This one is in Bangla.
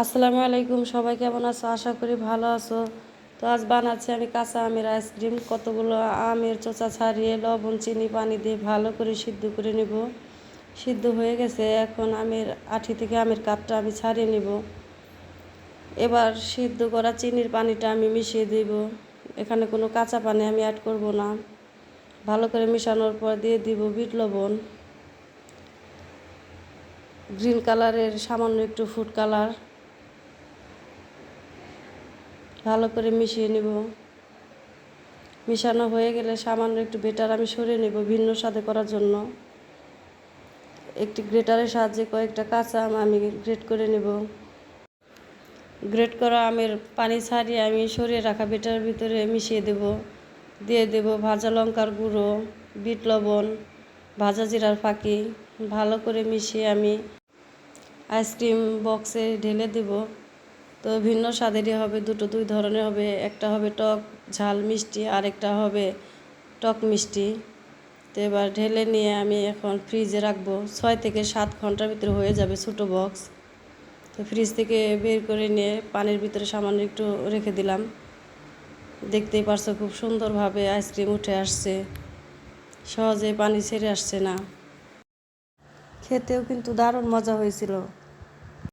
আসসালামু আলাইকুম, সবাই কেমন আছো? আশা করি ভালো আছো। তো আজ বানাচ্ছি আমি কাঁচা আমের আইসক্রিম কতগুলো আমের চোচা ছাড়িয়ে লবণ, চিনি, পানি দিয়ে ভালো করে সিদ্ধ করে নিব। সিদ্ধ হয়ে গেছে। এখন আমের আঠি থেকে আমের কাপটা আমি ছাড়িয়ে নেব। এবার সিদ্ধ করা চিনির পানিটা আমি মিশিয়ে দিব। এখানে কোনো কাঁচা পানি আমি অ্যাড করব না। ভালো করে মিশানোর পর দিয়ে দিব বিট লবণ। গ্রিন কালারের সামান্য একটু ফুড কালার ভালো করে মিশিয়ে নিব। মিশানো হয়ে গেলে সামান্য একটু বেটার আমি সরিয়ে নেব ভিন্ন স্বাদে করার জন্য। একটি গ্রেটারের সাহায্যে কয়েকটা কাঁচা আম আমি গ্রেট করে নেব। গ্রেট করা আমের পানি ছাড়িয়ে আমি সরিয়ে রাখা বেটারের ভিতরে মিশিয়ে দেব। দিয়ে দেব ভাজা লঙ্কার গুঁড়ো, বিট লবণ, ভাজা জিরার ফাঁকি। ভালো করে মিশিয়ে আমি আইসক্রিম বক্সে ঢেলে দেব। তো ভিন্ন স্বাদেরই হবে, দুটো দুই ধরনের হবে, একটা হবে টক, ঝাল মিষ্টি আর একটা হবে টক মিষ্টি। তো এবার ঢেলে নিয়ে আমি এখন ফ্রিজে রাখব। ছয় থেকে সাত ঘণ্টার ভিতরে হয়ে যাবে ছোটো বক্স তো ফ্রিজ থেকে বের করে নিয়ে পানির ভিতরে সামান্য একটু রেখে দিলাম। দেখতেই পারছ খুব সুন্দরভাবে আইসক্রিম উঠে আসছে। সহজে পানি ছেড়ে আসছে না। খেতেও কিন্তু দারুণ মজা হয়েছিল।